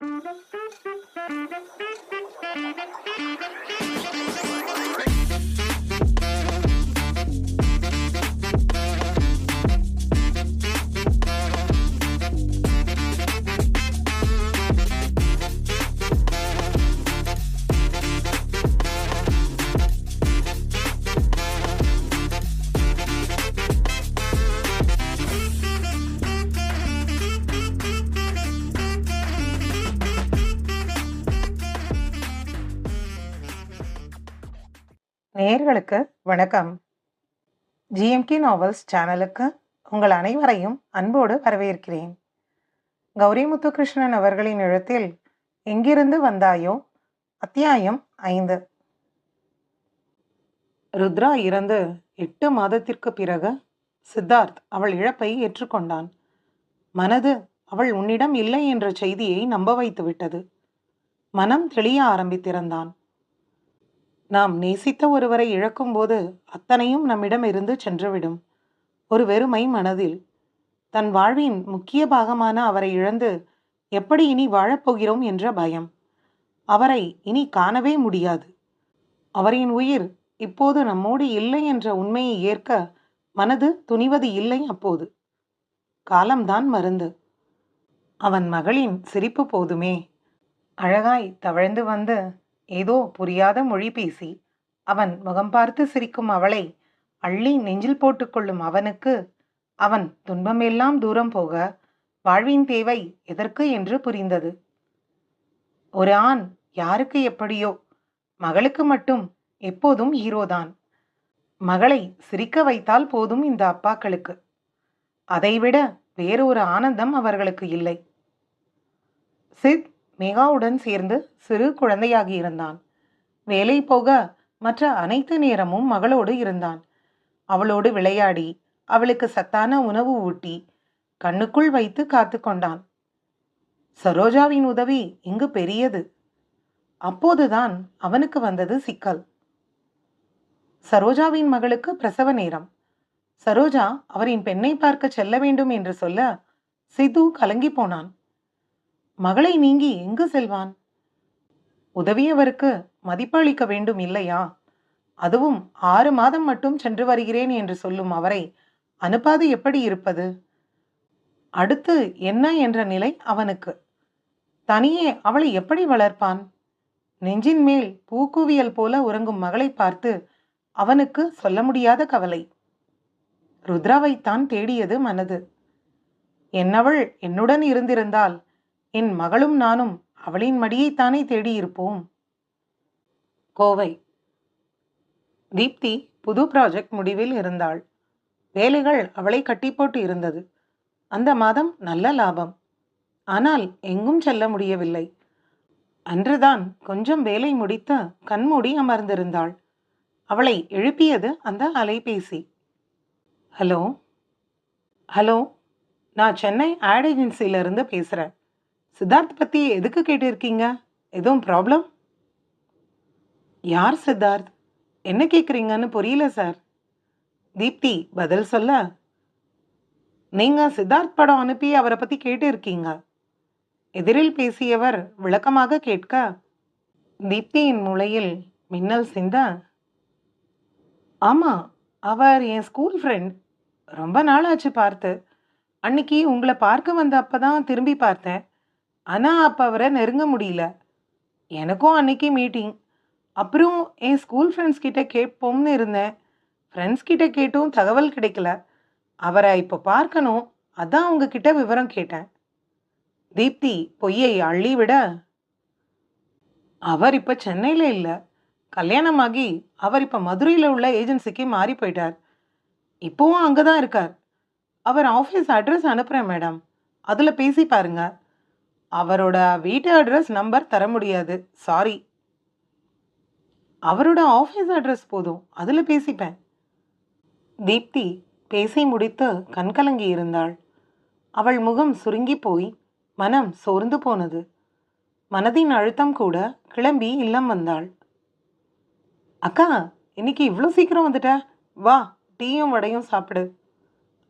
Thank you. நேயர்களுக்கு வணக்கம். ஜிஎம்கி novels சேனலுக்கு உங்கள் அனைவரையும் அன்போடு வரவேற்கிறேன். கௌரி முத்துகிருஷ்ணன் அவர்களின் எழுத்தில் எங்கிருந்து வந்தாயோ அத்தியாயம் ஐந்து. ருத்ரா இறந்து எட்டு மாதத்திற்கு பிறகு சித்தார்த் அவள் இழப்பை ஏற்றுக்கொண்டான். மனது அவள் உன்னிடம் இல்லை என்ற செய்தியை நம்ப வைத்துவிட்டது. மனம் தெளிய ஆரம்பித்திருந்தான். நாம் நேசித்த ஒருவரை இழக்கும்போது அத்தனையும் நம்மிடம் இருந்து சென்றுவிடும். ஒரு வெறுமை மனதில் தன் வாழ்வின் முக்கிய பாகமான அவரை இழந்து எப்படி இனி வாழப்போகிறோம் என்ற பயம். அவரை இனி காணவே முடியாது. அவரின் உயிர் இப்போது நம்மோடு இல்லை என்ற உண்மையை ஏற்க மனது துணிவது இல்லை அப்போது. காலம்தான் மருந்து. அவன் மகளின் சிரிப்பு போதுமே. அழகாய் தவழ்ந்து வந்து ஏதோ புரியாத மொழி பேசி அவன் முகம் பார்த்து சிரிக்கும் அவளை அள்ளி நெஞ்சில் போட்டுக்கொள்ளும் அவனுக்கு அவன் துன்பமெல்லாம் தூரம் போக வாழ்வின் தேவை எதற்கு என்று புரிந்தது. ஒரு ஆண் யாருக்கு எப்படியோ மகளுக்கு மட்டும் எப்போதும் ஹீரோதான். மகளை சிரிக்க வைத்தால் போதும் இந்த அப்பாக்களுக்கு. அதைவிட வேறொரு ஆனந்தம் அவர்களுக்கு இல்லை. சித் மேகாவுடன் சேர்ந்து சிறு குழந்தையாகி இருந்தான். வேலை போக மற்ற அனைத்து நேரமும் மகளோடு இருந்தான். அவளோடு விளையாடி அவளுக்கு சத்தான உணவு ஊட்டி கண்ணுக்குள் வைத்து காத்து கொண்டான். சரோஜாவின் உதவி இங்கு பெரியது. அப்போதுதான் அவனுக்கு வந்தது சிக்கல். சரோஜாவின் மகளுக்கு பிரசவ நேரம். சரோஜா அவரின் பெண்ணை பார்க்க செல்ல வேண்டும் என்று சொல்ல சிது கலங்கி போனான். மகளை நீங்கி எங்கு செல்வான்? உதவியவருக்கு மதிப்பளிக்க வேண்டும் இல்லையா? அதுவும் ஆறு மாதம் மட்டும் சென்று வருகிறேன் என்று சொல்லும் அவரை அனுப்பாது எப்படி இருப்பது? அடுத்து என்ன என்ற நிலை அவனுக்கு. தனியே அவளை எப்படி வளர்ப்பான்? நெஞ்சின் மேல் பூக்குவியல் போல உறங்கும் மகளை பார்த்து அவனுக்கு சொல்ல முடியாத கவலை. ருத்ராவைத்தான் தேடியது மனது. என்னவள் என்னுடன் இருந்திருந்தால் என் மகளும் நானும் அவளின் மடியைத்தானே தேடியிருப்போம். கோவை. தீப்தி புது ப்ராஜெக்ட் முடிவில் இருந்தாள். வேலைகள் அவளை கட்டி போட்டு இருந்தது. அந்த மாதம் நல்ல லாபம். ஆனால் எங்கும் செல்ல முடியவில்லை. அன்றுதான் கொஞ்சம் வேலை முடித்து கண்மூடி அமர்ந்திருந்தாள். அவளை எழுப்பியது அந்த அலைபேசி. ஹலோ? ஹலோ? நான் சென்னை ஆட் ஏஜென்சியிலிருந்து பேசுகிறேன் சித்தார்த் பற்றி எதுக்கு கேட்டிருக்கீங்க? எதுவும் ப்ராப்ளம் யார் சித்தார்த்? என்ன கேட்குறீங்கன்னு புரியல சார் தீப்தி பதில் சொல்ல. நீங்கள் சித்தார்த் படம் அனுப்பி அவரை பற்றி கேட்டு இருக்கீங்க எதிரில் பேசியவர் விளக்கமாக கேட்க தீப்தியின் மூளையில் மின்னல் சிந்த ஆமாம் அவர் என் ஸ்கூல் ஃப்ரெண்ட் ரொம்ப நாள் ஆச்சு பார்த்து. அன்னைக்கு உங்களை பார்க்க வந்த அப்போ தான் திரும்பி பார்த்தேன். ஆனால் அப்போ அவரை நெருங்க முடியல. எனக்கும் அன்னைக்கு மீட்டிங் அப்புறம் என் ஸ்கூல் ஃப்ரெண்ட்ஸ் கிட்ட கேட்போம்னு இருந்தேன். ஃப்ரெண்ட்ஸ் கிட்ட கேட்டும் தகவல் கிடைக்கல. அவரை இப்போ பார்க்கணும். அதான் உங்ககிட்ட விவரம் கேட்டேன். தீப்தி பொய்யை அள்ளி விட. அவர் இப்போ சென்னையில் இல்லை. கல்யாணமாகி அவர் இப்போ மதுரையில் உள்ள ஏஜென்சிக்கு மாறி போயிட்டார். இப்போவும் அங்கே தான் இருக்கார். அவர் ஆஃபீஸ் அட்ரஸ் அனுப்புகிறேன் மேடம் அதில் பேசி பாருங்கள் அவரோட வீட்டு அட்ரஸ் நம்பர் தர முடியாது. சாரி அவரோட ஆஃபீஸ் அட்ரஸ் போதும். அதில் பேசிப்பேன். தீப்தி பேசி முடித்து கண்கலங்கி இருந்தாள். அவள் முகம் சுருங்கி போய் மனம் சோர்ந்து போனது. மனதின் அழுத்தம் கூட கிளம்பி இல்லம் வந்தாள். அக்கா இன்னைக்கு இவ்வளோ சீக்கிரம் வந்துட்ட? வா டீயும் வடையும் சாப்பிடு.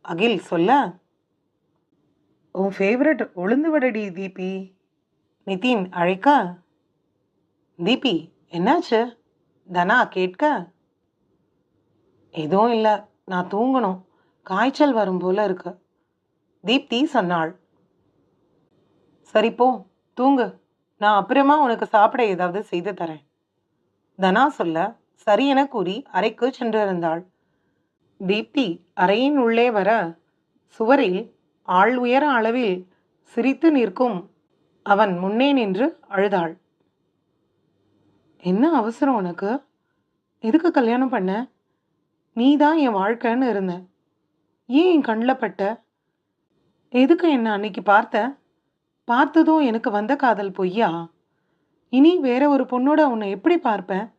அகில் சொல்ல உன் ஃபேவரட் உளுந்து வடடி தீபி? நிதின் அழைக்க. தீபி என்னாச்சு? தனா கேட்க. எதுவும் இல்லை நான் தூங்கணும். காய்ச்சல் வரும் போல இருக்கு. தீப்தி சொன்னாள். சரி போ தூங்கு. நான் அப்புறமா உனக்கு சாப்பிட ஏதாவது செய்து தரேன். தனா சொல்ல சரி என கூறி அறைக்கு சென்றிருந்தாள். தீப்தி அறையின் உள்ளே வர சுவரில் ஆள் உயர அளவில் சிரித்து நிற்கும் அவன் முன்னே நின்று அழுதாள். என்ன அவசரம் உனக்கு? எதுக்கு கல்யாணம் பண்ண? நீ தான் என் வாழ்க்கைன்னு இருந்த. ஏன் என் கண்ணில் பட்ட? எதுக்கு என்ன அன்னைக்கு பார்த்த? பார்த்ததும் எனக்கு வந்த காதல் பொய்யா? இனி வேற ஒரு பொண்ணோட உன்னை எப்படி பார்ப்பேன்?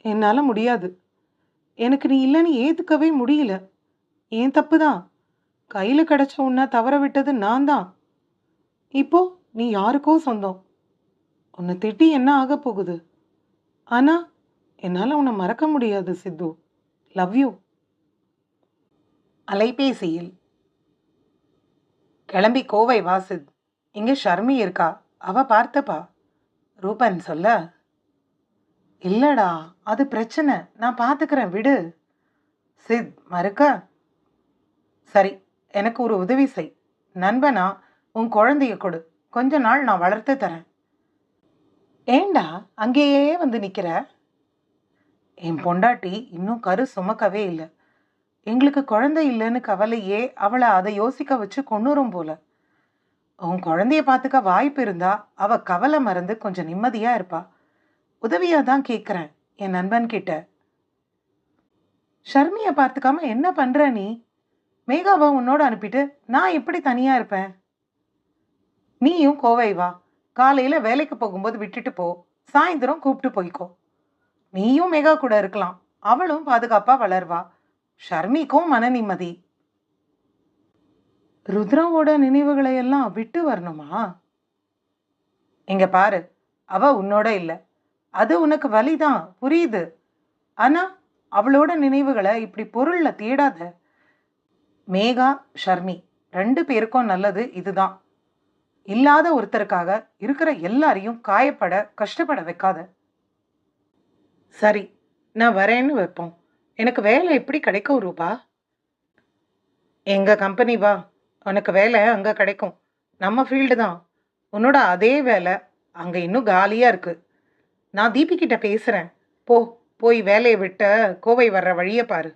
என்னால் முடியாது. எனக்கு நீ இல்லைன்னு ஏற்றுக்கவே முடியல. ஏன் தப்பு தான் கையில் கிடைச்ச உன்னை தவற விட்டது நான் தான். இப்போ நீ யாருக்கோ சொந்தம். உன்னை திட்டி என்ன ஆக போகுது? ஆனால் என்னால் உன்னை மறக்க முடியாது சித்து. லவ் யூ அலைபேசியில். கிளம்பி கோவை வாசித் இங்கே ஷர்மி இருக்கா? அவ பார்த்தப்பா. ரூபன் சொல்ல இல்லடா அது பிரச்சனை. நான் பார்த்துக்கிறேன் விடு. சித் மறுக்க சரி எனக்கு ஒரு உதவி செய். நண்பனா உன் குழந்தைய கொடு. கொஞ்ச நாள் நான் வளர்த்து தரேன். ஏண்டா அங்கேயே வந்து நிற்கிற என் பொண்டாட்டி இன்னும் கரு சுமக்கவே இல்லை. எங்களுக்கு குழந்தை இல்லைன்னு கவலையே அவளை அதை யோசிக்க வச்சு கொன்னுரும் போல. உன் குழந்தைய பார்த்துக்க வாய்ப்பு இருந்தா அவ கவலை மறந்து கொஞ்சம் நிம்மதியா இருப்பா. உதவியா தான் கேட்குறேன் என் நண்பன் கிட்ட ஷர்மியை பார்த்துக்காம என்ன பண்ற நீ? மேகாவை உன்னோட அனுப்பிட்டு நான் எப்படி தனியா இருப்பேன்? நீயும் கோவை வா. காலையில வேலைக்கு போகும்போது விட்டுட்டு போ. சாயந்தரம் கூப்பிட்டு போய்க்கோ. நீயும் மேகா கூட இருக்கலாம். அவளும் பாதுகாப்பா வளர்வா. ஷர்மிக்கும் மன நிம்மதி. ருத்ராவோட நினைவுகளை எல்லாம் விட்டு வரணுமா? இங்க பாரு அவ உன்னோட இல்லை. அது உனக்கு வலிதான் புரியுது. ஆனா அவளோட நினைவுகளை இப்படி பொருள்ல தேடாத. மேகா ஷர்மி ரெண்டு பேருக்கும் நல்லது இதுதான். இல்லாத ஒருத்தருக்காக இருக்கிற எல்லாரையும் காயப்பட கஷ்டப்பட வைக்காத. சரி நான் வரேன்னு வைப்போம். எனக்கு வேலை எப்படி கிடைக்கும் ரூபா? எங்க கம்பெனி வா? உனக்கு வேலை அங்கே கிடைக்கும். நம்ம ஃபீல்டு தான். உன்னோட அதே வேலை. அங்கே இன்னும் காலியாக இருக்கு. நான் தீபிகிட்ட பேசுகிறேன் போ போய் வேலையை விட்ட கோவை வர்ற வழியை பாரு.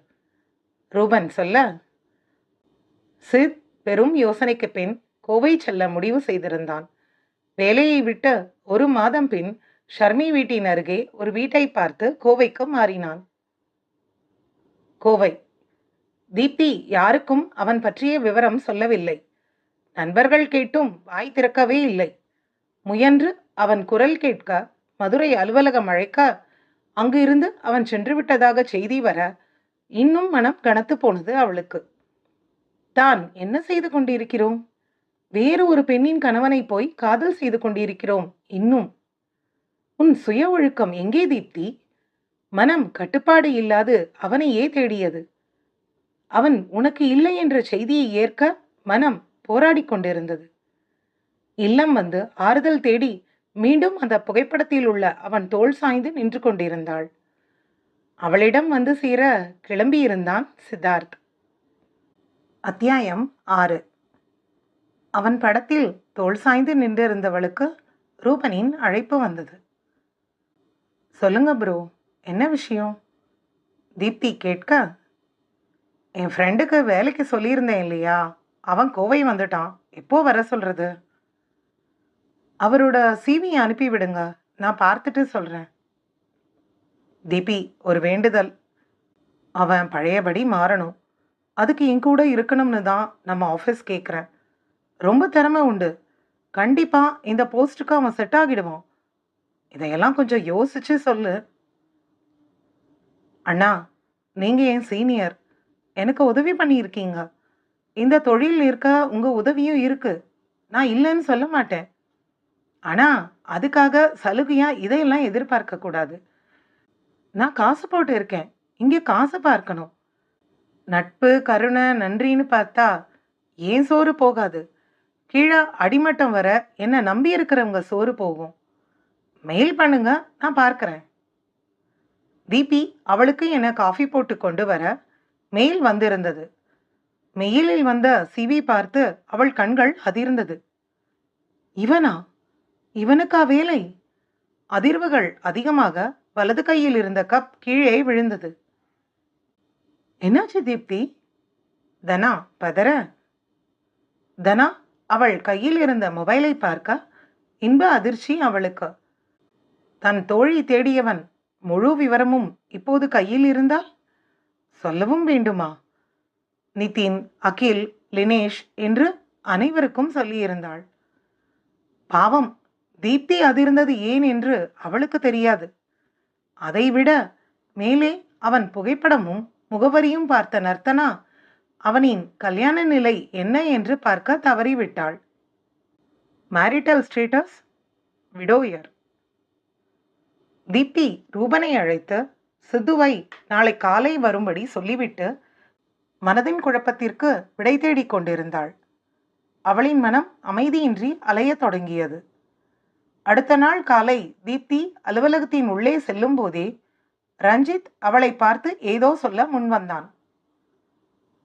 ரூபன் சொல்ல? சித் பெரும் யோசனைக்கு பின் கோவை செல்ல முடிவு செய்திருந்தான். வேலையை விட்ட ஒரு மாதம் பின் ஷர்மி வீட்டின் அருகே ஒரு வீட்டை பார்த்து கோவைக்கு மாறினான். கோவை தீப்தி யாருக்கும் அவன் பற்றிய விவரம் சொல்லவில்லை. நண்பர்கள் கேட்டும் வாய் திறக்கவே இல்லை. முயன்று அவன் குரல் கேட்க மதுரை அலுவலகம் அழைக்க அங்கு இருந்து அவன் சென்று விட்டதாக செய்தி வர இன்னும் மனம் கனத்து போனது அவளுக்கு. தான் என்ன செய்து கொண்டிருக்கிறோம்? வேறு ஒரு பெண்ணின் கணவனை போய் காதல் செய்து கொண்டிருக்கிறோம் இன்னும். உன் சுய ஒழுக்கம் எங்கே தீப்தி? மனம் கட்டுப்பாடு இல்லாது அவனையே தேடியது. அவன் உனக்கு இல்லை என்ற செய்தியை ஏற்க மனம் போராடி கொண்டிருந்தது. இல்லம் வந்து ஆறுதல் தேடி மீண்டும் அந்த புகைப்படத்தில் உள்ள அவன் தோள் சாய்ந்து நின்று கொண்டிருந்தாள். அவளிடம் வந்து சேர கிளம்பியிருந்தான் சித்தார்த். அத்தியாயம் ஆறு. அவன் படத்தில் தோல் சாய்ந்து நின்றிருந்தவளுக்கு ரூபனின் அழைப்பு வந்தது. சொல்லுங்க ப்ரோ என்ன விஷயம்? தீப்தி கேட்க என் ஃப்ரெண்டுக்கு வேலைக்கு சொல்லியிருந்தேன் இல்லையா? அவன் கோவை வந்துட்டான். எப்போ வர சொல்றது? அவரோட சிவி அனுப்பி விடுங்க. நான் பார்த்துட்டு சொல்றேன். தீபி ஒரு வேண்டுதல். அவன் பழையபடி மாறணும். அதுக்கு என் கூட இருக்கணும்னு தான் நம்ம ஆஃபீஸ் கேட்குறேன் ரொம்ப திறமை உண்டு. கண்டிப்பாக இந்த போஸ்ட்டுக்கு அவன் செட் ஆகிடுவான். இதையெல்லாம் கொஞ்சம் யோசிச்சு சொல்லு. அண்ணா நீங்கள் என் சீனியர் எனக்கு உதவி பண்ணியிருக்கீங்க. இந்த தொழில் இருக்க உங்கள் உதவியும் இருக்குது நான் இல்லைன்னு சொல்ல மாட்டேன். ஆனால் அதுக்காக சலுகையாக இதையெல்லாம் எதிர்பார்க்கக்கூடாது நான் காசு போட்டு இருக்கேன். இங்கே காசு பார்க்கணும். நட்பு கருணை நன்றின்னு பார்த்தா ஏன் சோறு போகாது? கீழே அடிமட்டம் வர என்ன நம்பி இருக்கிறவங்க சோறு போகும்? மெயில் பண்ணுங்க நான் பார்க்குறேன். தீபி அவளுக்கு என காஃபி போட்டு கொண்டு வர மெயில் வந்திருந்தது. மெயிலில் வந்த சிவி பார்த்து அவள் கண்கள் அதிர்ந்தது. இவனா? இவனுக்கா வேலை? அதிர்வுகள் அதிகமாக வலது கையில் இருந்த கப் கீழே விழுந்தது. என்னாச்சு தீப்தி? தனா பதற? தனா அவள் கையில் இருந்த மொபைலை பார்க்க இன்ப அதிர்ச்சி அவளுக்கு. தன் தோழி தேடியவன் முழு விவரமும் இப்போது கையில் இருந்தால் சொல்லவும் வேண்டுமா? நிதின் அகில் லினேஷ் என்று அனைவருக்கும் சொல்லியிருந்தாள். பாவம் தீப்தி அதிர்ந்தது ஏன் என்று அவளுக்கு தெரியாது. அதைவிட மேலே அவன் புகைப்படமும் முகவரியும் பார்த்த நர்த்தனா அவனின் கல்யாண நிலை என்ன என்று பார்க்க தவறிவிட்டாள். மேரிட்டல் ஸ்டேட்டஸ் விடோயர் தீப்தி ரூபனை அழைத்து சித்துவை நாளை காலை வரும்படி சொல்லிவிட்டு மனதின் குழப்பத்திற்கு விடை தேடிக் கொண்டிருந்தாள். அவளின் மனம் அமைதியின்றி அலையத் தொடங்கியது. அடுத்த நாள் காலை தீப்தி அலுவலகத்தின் உள்ளே செல்லும் போதே ரஞ்சித் அவளை பார்த்து ஏதோ சொல்ல முன்வந்தான்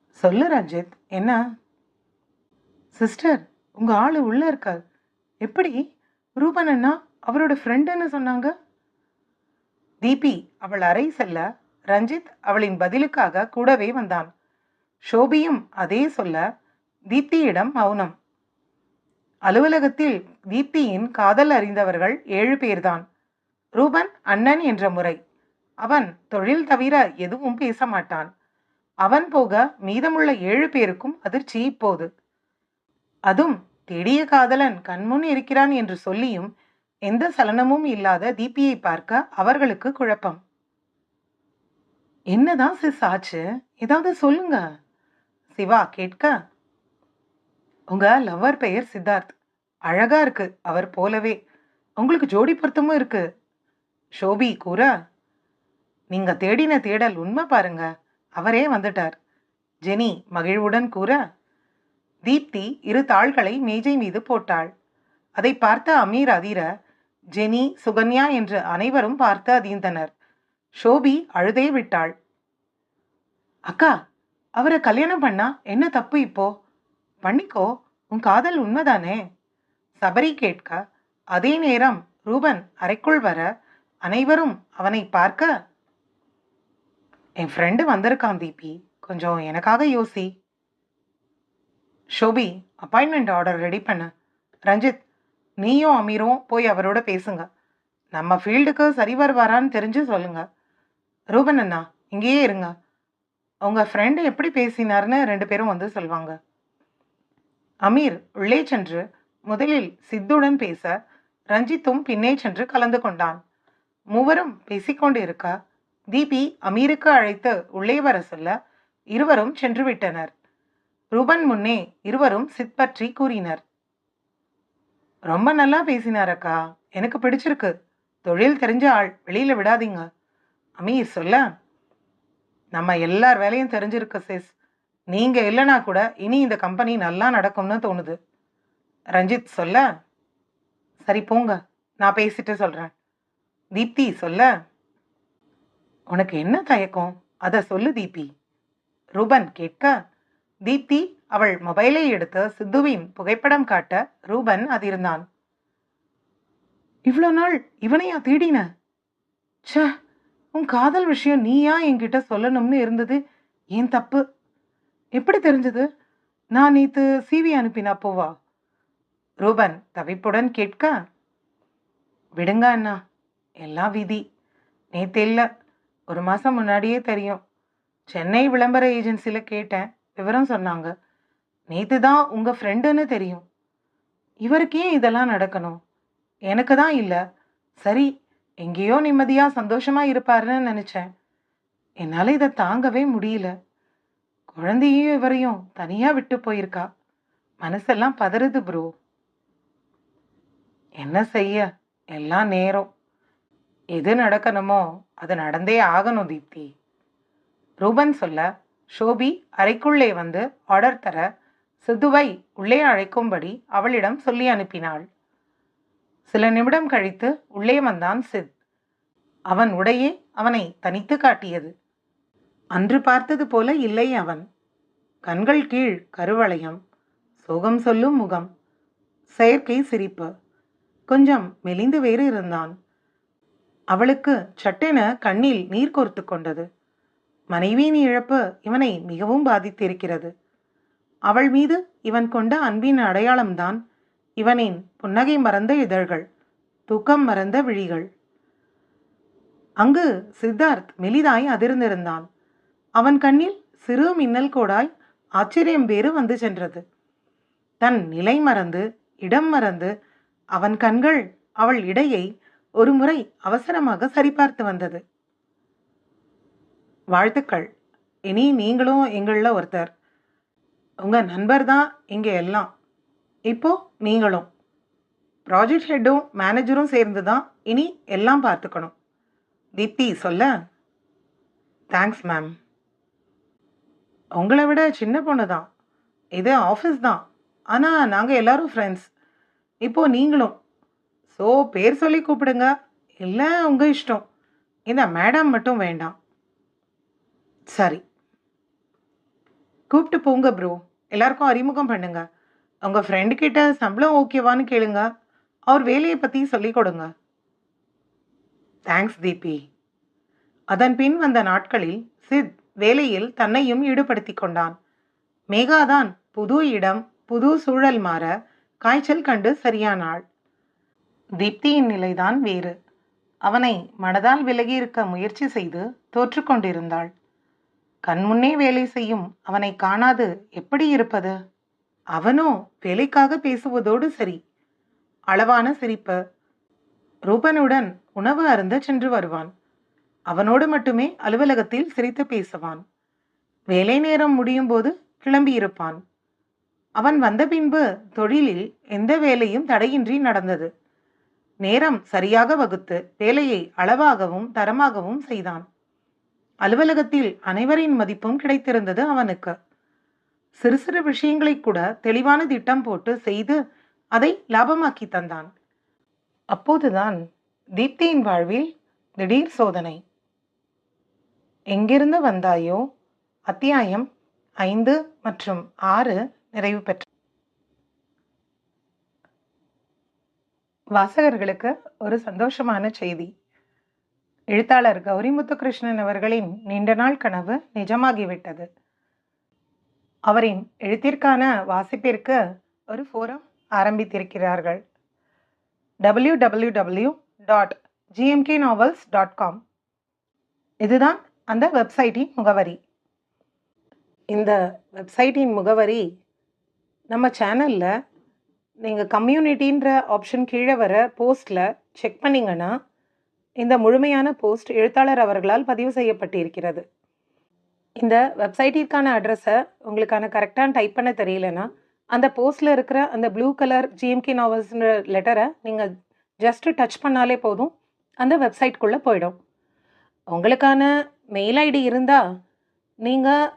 சொல்லு ரஞ்சித் என்ன? சிஸ்டர் உங்க ஆளு உள்ள இருக்கார். எப்படி? ரூபன் அண்ணா அவரோட ஃப்ரெண்டுன்னு சொன்னாங்க? தீபி அவள் அறை செல்ல. ரஞ்சித் அவளின் பதிலுக்காக கூடவே வந்தான். ஷோபியும் அதே சொல்ல தீப்தியிடம் மௌனம். அலுவலகத்தில் தீப்தியின் காதல் அறிந்தவர்கள் ஏழு பேர்தான். ரூபன் அண்ணன் என்ற முறை. அவன் தொழில் தவிர எதுவும் பேச மாட்டான் அவன் போக மீதமுள்ள ஏழு பேருக்கும் அதிர்ச்சி இப்போது. அதுவும் தேடிய காதலன் கண்முன் இருக்கிறான் என்று சொல்லியும் எந்த சலனமும் இல்லாத தீபியை பார்க்க அவர்களுக்கு குழப்பம். என்னதான் சிஸ் ஆச்சு? ஏதாவது சொல்லுங்க. சிவா கேட்க. உங்க லவ்வர் பெயர் சித்தார்த். அழகா இருக்கு அவர் போலவே. உங்களுக்கு ஜோடி பொருத்தமும் இருக்கு. ஷோபி கூற. நீங்க தேடின தேடல் உண்மை பாருங்க. அவரே வந்துட்டார். ஜெனி மகிழ்வுடன் கூற தீப்தி இரு தாள்களை மேஜை மீது போட்டாள். அதை பார்த்த அமீர் அதிர ஜெனி சுகன்யா என்று அனைவரும் பார்த்து அதிர்ந்தனர். ஷோபி அழுதே விட்டாள். அக்கா அவரை கல்யாணம் பண்ணா என்ன தப்பு இப்போ? பண்ணிக்கோ உன் காதல் உண்மைதானே சபரி கேட்க அதே நேரம் ரூபன் அறைக்குள் வர அனைவரும் அவனை பார்க்க என் ஃப்ரெண்டு வந்திருக்கான் தீபி. கொஞ்சம் எனக்காக யோசி. ஷோபி அப்பாயின்மெண்ட் ஆர்டர் ரெடி பண்ணு. ரஞ்சித் நீயும் அமீரும் போய் அவரோட பேசுங்க. நம்ம ஃபீல்டுக்கு சரி வருவாரான்னு தெரிஞ்சு சொல்லுங்க. ரூபன் அண்ணா இங்கேயே இருங்க. உங்கள் ஃப்ரெண்டு எப்படி பேசினார்னு ரெண்டு பேரும் வந்து சொல்வாங்க. அமீர் உள்ளே சென்று முதலில் சித்துடன் பேச ரஞ்சித்தும் பின்னே சென்று கலந்து கொண்டான். மூவரும் பேசிக்கொண்டு இருக்க தீபி அமீருக்கு அழைத்து உள்ளே வர சொல்ல இருவரும் சென்று விட்டனர் ரூபன் முன்னே இருவரும் சித் பற்றி கூறினர். ரொம்ப நல்லா பேசினார் அக்கா. எனக்கு பிடிச்சிருக்கு. தொழில் தெரிஞ்ச ஆள். வெளியில விடாதீங்க. அமீர் சொல்ல நம்ம எல்லார் வேலையும் தெரிஞ்சிருக்கு சிஸ். நீங்க இல்லைனா கூட இனி இந்த கம்பெனி நல்லா நடக்கும்னு தோணுது. ரஞ்சித் சொல்ல சரி போங்க. நான் பேசிட்டு சொல்றேன். தீப்தி சொல்ல உனக்கு என்ன தயக்கம்? அதை சொல்லு தீபி. ரூபன் கேட்க தீப்தி அவள் மொபைலை எடுத்து சித்துவின் புகைப்படம் காட்ட ரூபன் அதிர்ந்தான். இவ்வளோ நாள் இவனையா தேடின? ச உன் காதல் விஷயம் நீயா என்கிட்ட சொல்லணும்னு இருந்தது? ஏன் தப்பு? எப்படி தெரிஞ்சது? நான் நேத்து சிவி அனுப்பினா போவா? ரூபன் தவிப்புடன் கேட்க விடுங்க அண்ணா எல்லாம் விதி. நேத்து இல்லை. ஒரு மாதம் முன்னாடியே தெரியும். சென்னை விளம்பர ஏஜென்சியில் கேட்டேன். விவரம் சொன்னாங்க. நேற்று தான் உங்கள் ஃப்ரெண்டுன்னு தெரியும். இவருக்கு ஏன் இதெல்லாம் நடக்கணும்? எனக்கு தான் இல்லை. சரி எங்கேயோ நிம்மதியாக சந்தோஷமாக இருப்பாருன்னு நினச்சேன். என்னால் இதை தாங்கவே முடியல. குழந்தையும் இவரையும் தனியாக விட்டு போயிருக்கா. மனசெல்லாம் பதறுது ப்ரோ என்ன செய்ய? எல்லாம் நேரம். எது நடக்கணுமோ அது நடந்தே ஆகணும் தீப்தி. ரூபன் சொல்ல ஷோபி அறைக்குள்ளே வந்து ஆர்டர் தர சித்துவை உள்ளே அழைக்கும்படி அவளிடம் சொல்லி அனுப்பினாள். சில நிமிடம் கழித்து உள்ளே வந்தான் சித். அவன் உடையே அவனை தனித்து காட்டியது. அன்று பார்த்தது போல இல்லை அவன். கண்கள் கீழ் கருவளையம் சோகம் சொல்லும் முகம் செயற்கை சிரிப்பு. கொஞ்சம் மெலிந்து வேறு இருந்தான். அவளுக்கு சட்டென கண்ணில் நீர் கோர்த்து கொண்டது. மனைவியின் இழப்பு இவனை மிகவும் பாதித்திருக்கிறது. அவள் மீது இவன் கொண்ட அன்பின் அடையாளம்தான் இவனின் புன்னகை மறந்த இதழ்கள் தூக்கம் மறந்த விழிகள். அங்கு சித்தார்த் மெலிதாய் அதிர்ந்திருந்தான். அவன் கண்ணில் சிறு மின்னல் கோடாய் ஆச்சரியம் வேறு வந்து சென்றது. தன் நிலை மறந்து இடம் மறந்து அவன் கண்கள் அவள் இடையை ஒரு முறை அவசரமாக சரிபார்த்து வந்தது. வாழ்த்துக்கள். இனி நீங்களும் எங்களில் ஒருத்தர். உங்கள் நண்பர் தான் இங்கே எல்லாம். இப்போ நீங்களும். ப்ராஜெக்ட் ஹெட்டும் மேனேஜரும் சேர்ந்து தான் இனி எல்லாம் பார்த்துக்கணும். தீப்தி சொல்ல. Thanks ma'am. உங்களை விட சின்ன பொண்ணு தான். இது ஆஃபீஸ் தான். ஆனால் நாங்கள் எல்லோரும் ஃப்ரெண்ட்ஸ். இப்போது நீங்களும். ஸோ பேர் சொல்லி கூப்பிடுங்க. இல்லை உங்கள் இஷ்டம். இந்த மேடம் மட்டும் வேண்டாம். சரி. கூப்பிட்டு போங்க ப்ரோ எல்லாருக்கும் அறிமுகம் பண்ணுங்க. உங்கள் ஃப்ரெண்டுக்கிட்ட சம்பளம் ஓகேவான்னு கேளுங்க. அவர் வேலையை பற்றி சொல்லிக் கொடுங்க. தேங்க்ஸ் தீபி அதன் பின் வந்த நாட்களில் சித் வேலையில் தன்னையும் ஈடுபடுத்தி கொண்டான். மேகாதான் புது இடம் புது சூழல் மாற காய்ச்சல் கண்டு சரியானாள். தீப்தியின் நிலைதான் வேறு. அவனை மனதால் விலகியிருக்க முயற்சி செய்து தோற்றுக்கொண்டிருந்தாள் கண்முன்னே வேலை செய்யும் அவனை காணாது எப்படி இருப்பது? அவனோ வேலைக்காக பேசுவதோடு சரி. அளவான சிரிப்பு. ரூபனுடன் உணவு அருந்த சென்று வருவான். அவனோடு மட்டுமே அலுவலகத்தில் சிரித்து பேசுவான். வேலை நேரம் முடியும் போது கிளம்பியிருப்பான். அவன் வந்த பின்பு தொழிலில் எந்த வேலையும் தடையின்றி நடந்தது. நேரம் சரியாக வகுத்து வேலையை அளவாகவும் தரமாகவும் செய்தான். அலுவலகத்தில் அனைவரின் மதிப்பும் கிடைத்திருந்தது அவனுக்கு. சிறு சிறு விஷயங்களை கூட தெளிவான திட்டம் போட்டு செய்து அதை லாபமாக்கி தந்தான். அப்போதுதான் தீப்தியின் வாழ்வில் திடீர் சோதனை. எங்கிருந்து வந்தாயோ? அத்தியாயம் ஐந்து மற்றும் ஆறு நிறைவு பெற்ற வாசகர்களுக்கு ஒரு சந்தோஷமான செய்தி. எழுத்தாளர் கௌரி முத்துகிருஷ்ணன் அவர்களின் நீண்ட நாள் கனவு நிஜமாகிவிட்டது. அவரின் எழுத்திற்கான வாசிப்பிற்கு ஒரு forum ஆரம்பித்திருக்கிறார்கள். W W W dot GMK novels dot com இதுதான் அந்த வெப்சைட்டின் முகவரி. இந்த வெப்சைட்டின் முகவரி நம்ம சேனலில் நீங்கள் கம்யூனிட்டின்ற ஆப்ஷன் கீழே வர போஸ்ட்டில் செக் பண்ணிங்கன்னா இந்த முழுமையான போஸ்ட் எழுத்தாளர் அவர்களால் பதிவு செய்யப்பட்டிருக்கிறது. இந்த வெப்சைட்டிற்கான அட்ரஸை உங்களுக்கான கரெக்டான டைப் பண்ண தெரியலனா அந்த போஸ்ட்டில் இருக்கிற அந்த ப்ளூ கலர் ஜிஎம்கே நாவல்ஸ்ன்ற லெட்டரை நீங்கள் ஜஸ்ட்டு டச் பண்ணாலே போதும் அந்த வெப்சைட்குள்ளே போயிடும். உங்களுக்கான மெயில் ஐடி இருந்தால் நீங்கள்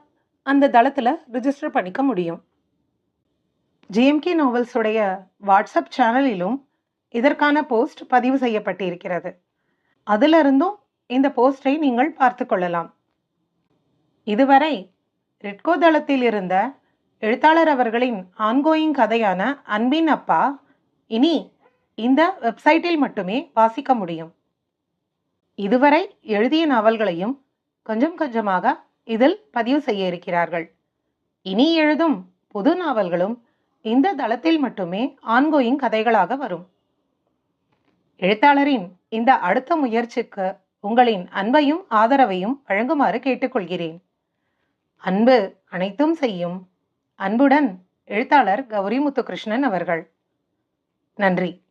அந்த தளத்தில் ரிஜிஸ்டர் பண்ணிக்க முடியும். ஜிஎம்கே நோவல்ஸுடைய வாட்ஸ்அப் சேனலிலும் இதற்கான போஸ்ட் பதிவு செய்யப்பட்டிருக்கிறது. அதிலிருந்தும் இந்த போஸ்டை நீங்கள் பார்த்து கொள்ளலாம். இதுவரை ரெட்கோ தளத்தில் இருந்த எழுத்தாளர் அவர்களின் ஆன்கோயிங் கதையான அன்பின் அப்பா இனி இந்த வெப்சைட்டில் மட்டுமே வாசிக்க முடியும். இதுவரை எழுதிய நாவல்களையும் கொஞ்சம் கொஞ்சமாக இதில் பதிவு செய்ய இருக்கிறார்கள். இனி எழுதும் புது நாவல்களும் இந்த தளத்தில் மட்டுமே ஆன்கோயிங் கதைகளாக வரும். எழுத்தாளரின் இந்த அடுத்த முயற்சிக்கு உங்களின் அன்பையும் ஆதரவையும் வழங்குமாறு கேட்டுக்கொள்கிறேன். அன்பு அனைத்தும் செய்யும் அன்புடன் எழுத்தாளர் கௌரி முத்துகிருஷ்ணன் அவர்கள். நன்றி.